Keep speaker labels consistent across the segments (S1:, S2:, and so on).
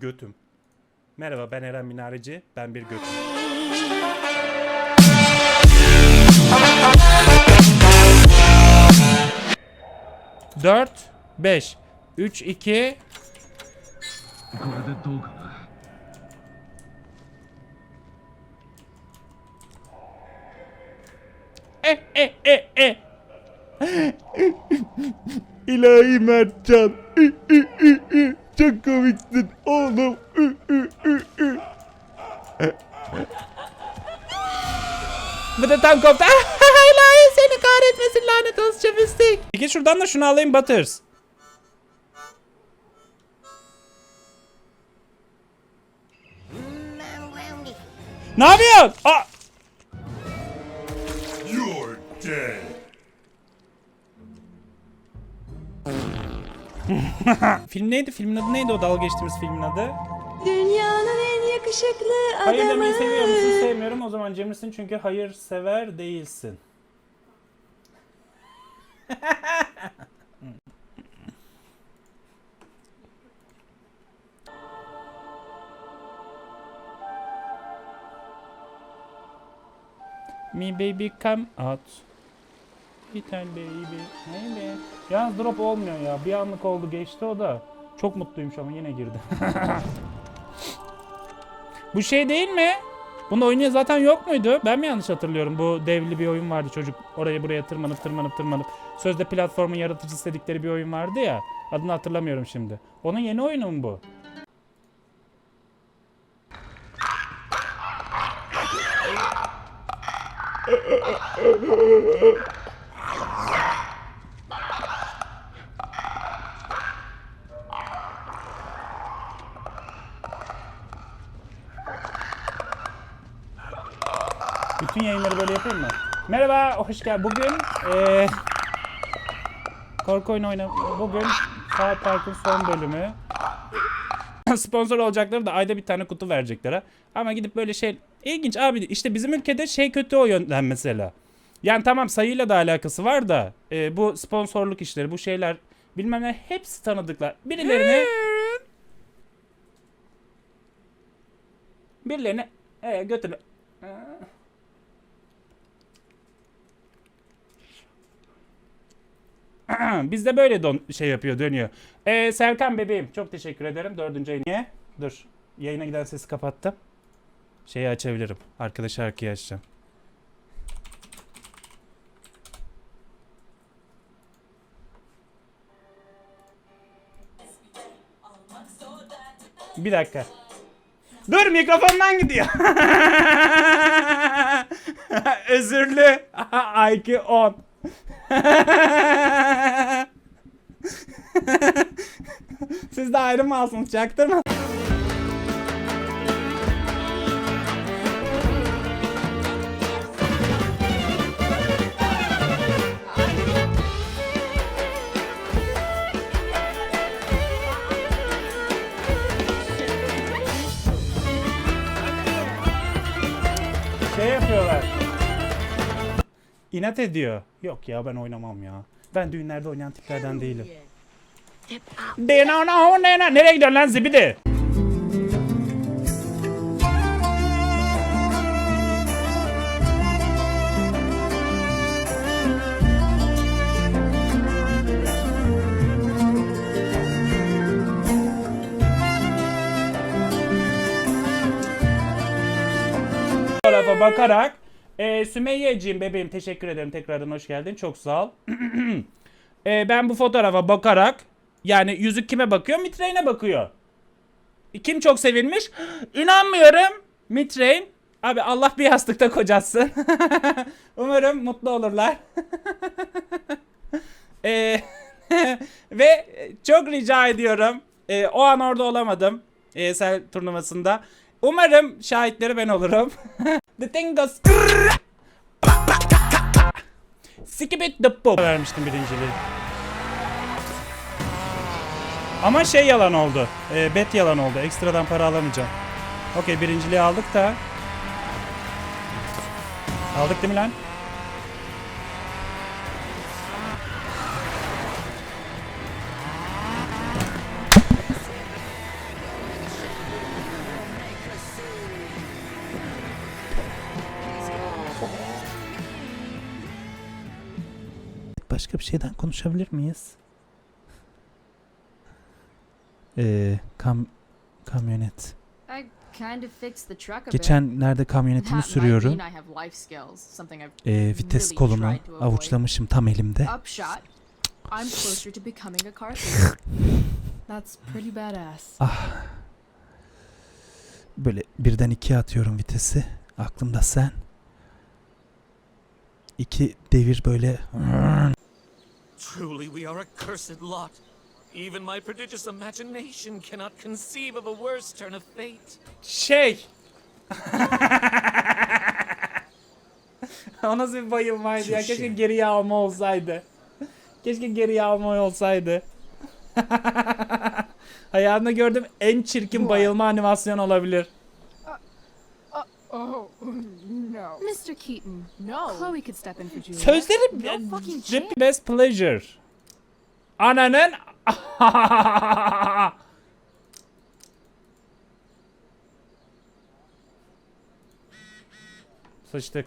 S1: götüm. Merhaba ben Eren Minareci, ben bir götüm. Dört, beş, üç, iki... E, e, e, e. İlahi Mertcan. Çok komiksin oğlum. Ü, ü, ü, ü. Bu da tam koptu. İlahi seni kahretmesin lanet olsun çöpüstek. Peki şuradan da şunu alayım Butters. Ne yapıyorsun? Aa!
S2: You're dead.
S1: Film neydi? Filmin adı neydi o dalga geçtiğimiz filmin adı?
S3: Dünyanın en yakışıklı
S1: Hayır
S3: adamı.
S1: demeyi seviyor musun? Sevmiyorum. O zaman Cemil'sin çünkü hayır sever değilsin. Me baby come out. Little baby. Neydi? Yalnız drop olmuyor ya. Bir anlık oldu geçti o da. Çok mutluyum şu an yine girdi. Bu şey değil mi? Bunun oyunu zaten yok muydu? Ben mi yanlış hatırlıyorum? Bu devli bir oyun vardı çocuk. Oraya buraya tırmanıp tırmanıp tırmanıp. Sözde platformun yaratıcısı dedikleri bir oyun vardı ya. Adını hatırlamıyorum şimdi. Onun yeni oyunu mu bu? Bütün yayınları böyle yapayım mı? Merhaba, hoş geldin. Bugün eee korku oyunu oyna. Bugün Saat Park'ın son bölümü. Sponsor olacakları da ayda bir tane kutu verecekler ha. Ama gidip böyle şey ilginç abi işte bizim ülkede şey kötü o yönden mesela. Yani tamam sayıyla da alakası var da e, bu sponsorluk işleri bu şeyler bilmem ne hepsi tanıdıklar. Birilerine birilerine e, götürü Bizde böyle don şey yapıyor dönüyor. Ee, Serkan bebeğim çok teşekkür ederim. Dördüncü ayın. Niye? Dur. Yayına giden sesi kapattım. Şeyi açabilirim. Arkada şarkıyı açacağım. Bir dakika. Dur mikrofondan gidiyor. Özürlü. IQ 10. Siz de ayrı mı. İnat ediyor. Yok ya ben oynamam ya. Ben düğünlerde oynayan tiplerden değilim. Nereye gidiyorsun lan zibidi? tarafa bakarak e, Sümeyyeciğim bebeğim teşekkür ederim tekrardan hoş geldin çok sağ ol. E, ben bu fotoğrafa bakarak yani yüzük kime bakıyor? Mitrain'e bakıyor. Kim çok sevilmiş? İnanmıyorum. Mitrain. Abi Allah bir yastıkta kocatsın. Umarım mutlu olurlar. E, ve çok rica ediyorum. E, o an orada olamadım. ESL turnuvasında. Umarım şahitleri ben olurum. The thing goes... Skibit the pop. Vermiştim birinciliği. Ama şey yalan oldu. E, bet yalan oldu. Ekstradan para alamayacağım. Okey birinciliği aldık da. Aldık değil mi lan? Başka bir şeyden konuşabilir miyiz? Ee, kam kamyonet. Geçen nerede kamyonetimi sürüyorum. Ee, vites kolunu avuçlamışım tam elimde. Ah. Böyle birden ikiye atıyorum vitesi. Aklımda sen. İki devir böyle.
S4: Truly, we are a cursed lot. Even my prodigious imagination cannot conceive of a worse turn of fate.
S1: Şey. o nasıl bir bayılmaydı ya. Keşke geriye alma olsaydı. Keşke geriye alma olsaydı. Hayatımda gördüğüm en çirkin bayılma animasyonu olabilir.
S2: Oh, no.
S5: Mr. Keaton,
S2: No.
S5: Chloe could step in for Julia.
S1: Sözleri
S2: No fucking
S1: the best pleasure. Ananın Sıçtık.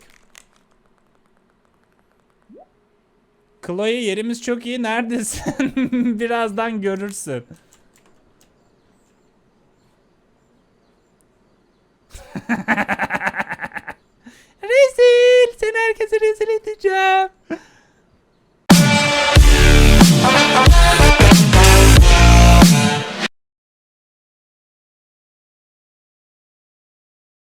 S1: Chloe yerimiz çok iyi. Neredesin? Birazdan görürsün. rezil. Seni herkese rezil edeceğim.